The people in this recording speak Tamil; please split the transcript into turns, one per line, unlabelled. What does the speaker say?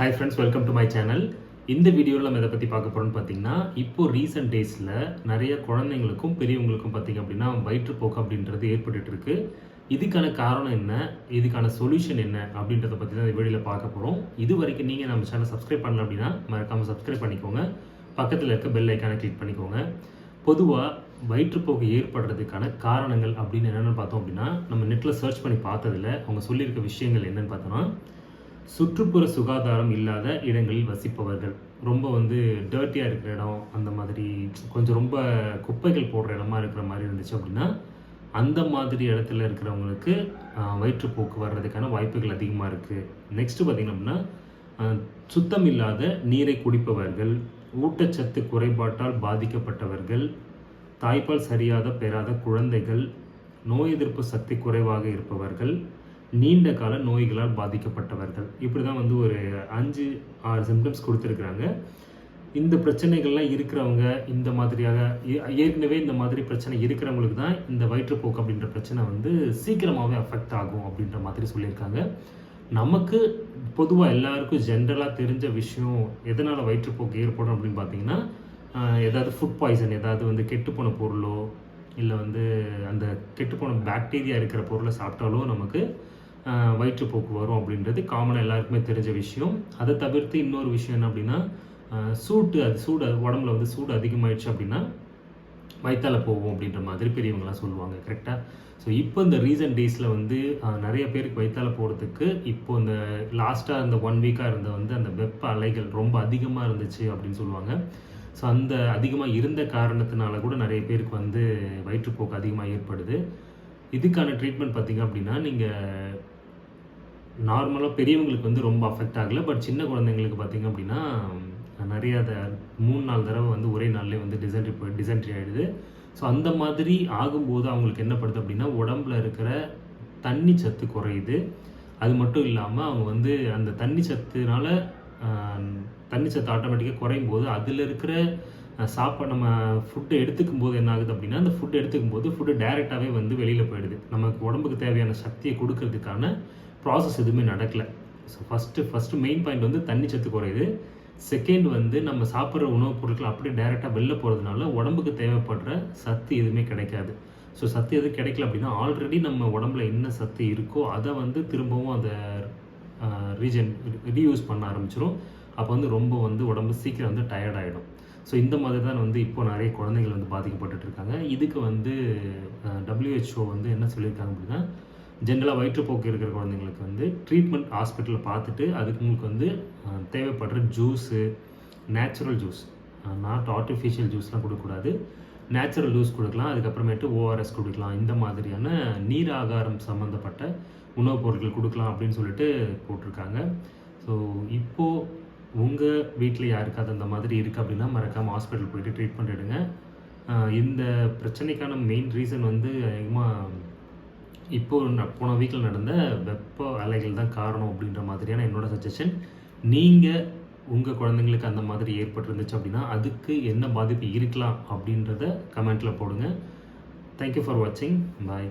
hi friends welcome to my channel இந்த வீடியோவில் நம்ம இதை பற்றி பார்க்க போகிறோம்னு பார்த்தீங்கன்னா இப்போது ரீசெண்ட் டேஸில் நிறைய குழந்தைங்களுக்கும் பெரியவங்களுக்கும் பார்த்திங்க அப்படின்னா வயிற்றுப்போக்கு அப்படின்றது ஏற்பட்டுட்டு இருக்கு இதுக்கான காரணம் என்ன இதுக்கான சொல்யூஷன் என்ன அப்படின்றத பற்றி தான் இந்த வீடியோவில் பார்க்க போகிறோம் இது வரைக்கும் நீங்கள் நம்ம சேனல் சப்ஸ்கிரைப் பண்ணல அப்படின்னா மறக்காமல் சப்ஸ்கிரைப் பண்ணிக்கோங்க பக்கத்தில் இருக்க பெல் ஐக்கானை கிளிக் பண்ணிக்கோங்க பொதுவாக வயிற்றுப்போக்கு ஏற்படுறதுக்கான காரணங்கள் அப்படின்னு என்னென்னு பார்த்தோம் அப்படின்னா நம்ம நெட்டில் சர்ச் பண்ணி பார்த்ததில் அவங்க சொல்லியிருக்க விஷயங்கள் என்னென்னு பார்த்தோன்னா சுற்றுப்புற சுகாதாரம் இல்லாத இடங்களில் வசிப்பவர்கள் ரொம்ப வந்து டர்ட்டியாக இருக்கிற இடம் அந்த மாதிரி கொஞ்சம் ரொம்ப குப்பைகள் போடுற இடமா இருக்கிற மாதிரி இருந்துச்சு அப்படின்னா அந்த மாதிரி இடத்துல இருக்கிறவங்களுக்கு வயிற்றுப்போக்கு வர்றதுக்கான வாய்ப்புகள் அதிகமாக இருக்குது நெக்ஸ்ட்டு பார்த்திங்க அப்படின்னா சுத்தம் இல்லாத நீரை குடிப்பவர்கள் ஊட்டச்சத்து குறைபாட்டால் பாதிக்கப்பட்டவர்கள் தாய்ப்பால் சரியாக பெறாத குழந்தைகள் நோய் எதிர்ப்பு சக்தி குறைவாக இருப்பவர்கள் நீண்ட கால நோய்களால் பாதிக்கப்பட்டவர்கள் இப்படி தான் வந்து ஒரு அஞ்சு ஆறு சிம்டம்ஸ் கொடுத்துருக்குறாங்க இந்த பிரச்சனைகள்லாம் இருக்கிறவங்க இந்த மாதிரியாக ஏற்கனவே இந்த மாதிரி பிரச்சனை இருக்கிறவங்களுக்கு தான் இந்த வயிற்றுப்போக்கு அப்படின்ற பிரச்சனை வந்து சீக்கிரமாகவே அஃபெக்ட் ஆகும் அப்படின்ற மாதிரி சொல்லியிருக்காங்க நமக்கு பொதுவாக எல்லாருக்கும் ஜென்ரலாக தெரிஞ்ச விஷயம் எதனால் வயிற்றுப்போக்கு ஏற்படும் அப்படின்னு பார்த்தீங்கன்னா ஏதாவது ஃபுட் பாய்சன் ஏதாவது வந்து கெட்டுப்போன பொருளோ இல்லை வந்து அந்த கெட்டுப்போன பேக்டீரியா இருக்கிற பொருளை சாப்பிட்டாலும் நமக்கு வயிற்றுப்போக்கு வரும் அப்படின்றது காமனாக எல்லாருக்குமே தெரிஞ்ச விஷயம் அதை தவிர்த்து இன்னொரு விஷயம் என்ன அப்படின்னா சூட்டு அது சூடு உடம்புல வந்து சூடு அதிகமாகிடுச்சு அப்படின்னா வயிற்றால் போகும் அப்படின்ற மாதிரி பெரியவங்களாம் சொல்லுவாங்க கரெக்டாக ஸோ இப்போ இந்த ரீசன்ட் டேஸில் வந்து நிறைய பேருக்கு வயிற்றால் போகிறதுக்கு இப்போ இந்த லாஸ்ட்டாக இந்த ஒன் வீக்காக இருந்த வந்து அந்த வெப்ப அலைகள் ரொம்ப அதிகமாக இருந்துச்சு அப்படின்னு சொல்லுவாங்க ஸோ அந்த அதிகமாக இருந்த காரணத்தினால கூட நிறைய பேருக்கு வந்து வயிற்றுப்போக்கு அதிகமாக ஏற்படுது இதுக்கான ட்ரீட்மெண்ட் பார்த்திங்க அப்படின்னா நீங்கள் நார்மலாக பெரியவங்களுக்கு வந்து ரொம்ப அஃபெக்ட் ஆகலை பட் சின்ன குழந்தைங்களுக்கு பார்த்திங்க அப்படின்னா நிறைய மூணு நாலு தடவை வந்து ஒரே நாள்லேயே வந்து டிசென்ட்ரி போய் டிசென்ட்ரி ஆகிடுது ஸோ அந்த மாதிரி ஆகும்போது அவங்களுக்கு என்ன படுது அப்படின்னா உடம்புல இருக்கிற தண்ணி சத்து குறையுது அது மட்டும் இல்லாமல் அவங்க வந்து அந்த தண்ணி சத்துனால தண்ணி சத்து ஆட்டோமேட்டிக்காக குறையும் போது அதில் இருக்கிற சாப்பாடு நம்ம ஃபுட்டு எடுத்துக்கும் போது என்ன ஆகுது அப்படின்னா அந்த ஃபுட்டு எடுத்துக்கும் போது ஃபுட்டு டைரெக்டாகவே வந்து வெளியில் போயிடுது நமக்கு உடம்புக்கு தேவையான சக்தியை கொடுக்கறதுக்கான ப்ராசஸ் எதுவுமே நடக்கலை so first first main point வந்து தண்ணி சத்து குறையுது செகண்ட் வந்து நம்ம சாப்பிட்ற உணவுப் பொருட்கள் அப்படியே டைரெக்டாக வெளில போகிறதுனால உடம்புக்கு தேவைப்படுற சத்து எதுவுமே கிடைக்காது ஸோ சத்து எதுவும் கிடைக்கல அப்படின்னா ஆல்ரெடி நம்ம உடம்புல என்ன சத்து இருக்கோ அதை வந்து திரும்பவும் அந்த ரீஜன் ரீயூஸ் பண்ண ஆரம்பிச்சிடும் அப்போ வந்து ரொம்ப வந்து உடம்பு சீக்கிரம் வந்து டயர்ட் ஆகிடும் ஸோ இந்த மாதிரி தான் வந்து இப்போ நிறைய குழந்தைகள் வந்து பாதிக்கப்பட்டுட்டு இருக்காங்க இதுக்கு வந்து டபிள்யூஹெச்ஓ வந்து என்ன சொல்லியிருக்காங்க அப்படின்னா ஜென்ரலாக வயிற்றுப்போக்கு இருக்கிற குழந்தைங்களுக்கு வந்து ட்ரீட்மெண்ட் ஹாஸ்பிட்டலில் பார்த்துட்டு அதுக்கு உங்களுக்கு வந்து தேவைப்படுற juice natural juice not artificial ஜூஸ்லாம் கொடுக்கக்கூடாது நேச்சுரல் ஜூஸ் கொடுக்கலாம் அதுக்கப்புறமேட்டு ஓஆர்எஸ் கொடுக்கலாம் இந்த மாதிரியான நீர் ஆகாரம் சம்மந்தப்பட்ட உணவுப் பொருட்கள் கொடுக்கலாம் அப்படின்னு சொல்லிட்டு போட்டிருக்காங்க ஸோ இப்போது உங்கள் வீட்டில் யாருக்காவது அந்த மாதிரி இருக்குது அப்படின்னா மறக்காமல் ஹாஸ்பிட்டல் போயிட்டு ட்ரீட்மெண்ட் எடுங்க இந்த பிரச்சனைக்கான மெயின் ரீசன் வந்து அதிகமாக இப்போது போன வீக்கில் நடந்த வெப்ப அலைகள் தான் காரணம் அப்படின்ற மாதிரியான என்னோட சஜஷன் நீங்கள் உங்கள் குழந்தைங்களுக்கு அந்த மாதிரி ஏற்பட்டிருந்துச்சு அப்படின்னா அதுக்கு என்ன பாதிப்பு இருக்கலாம் அப்படின்றத கமெண்ட்டில் போடுங்க தேங்க்யூ ஃபார் வாட்சிங் பாய்